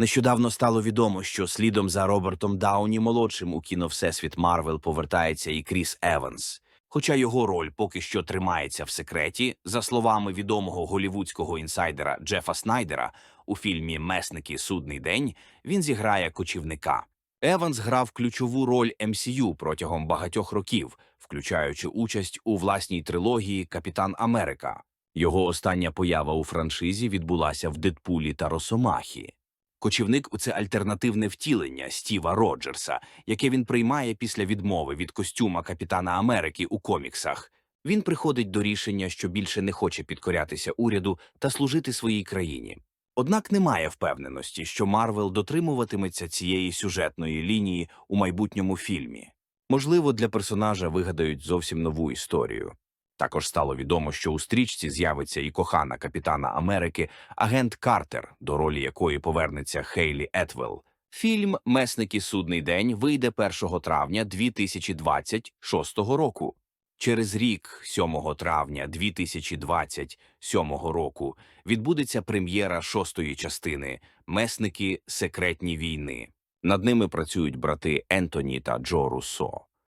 Нещодавно стало відомо, що слідом за Робертом Дауні молодшим у кіно Всесвіт Марвел повертається і Кріс Еванс. Хоча його роль поки що тримається в секреті, за словами відомого голівудського інсайдера Джефа Снайдера, у фільмі Месники Судний день він зіграє кочівника. Еванс грав ключову роль MCU протягом багатьох років, включаючи участь у власній трилогії Капітан Америка. Його остання поява у франшизі відбулася в Дедпулі та Росомахі. Кочівник це альтернативне втілення Стіва Роджерса, яке він приймає після відмови від костюма Капітана Америки у коміксах. Він приходить до рішення, що більше не хоче підкорятися уряду та служити своїй країні. Однак немає впевненості, що Марвел дотримуватиметься цієї сюжетної лінії у майбутньому фільмі. Можливо, для персонажа вигадають зовсім нову історію. Також стало відомо, що у стрічці з'явиться і кохана капітана Америки, агент Картер, до ролі якої повернеться Хейлі Етвелл. Фільм Месники судний день вийде 1 травня 2026 року. Через рік, 7 травня 2027 року, відбудеться прем'єра шостої частини Месники секретні війни. Над ними працюють брати Ентоні та Джо Руссо.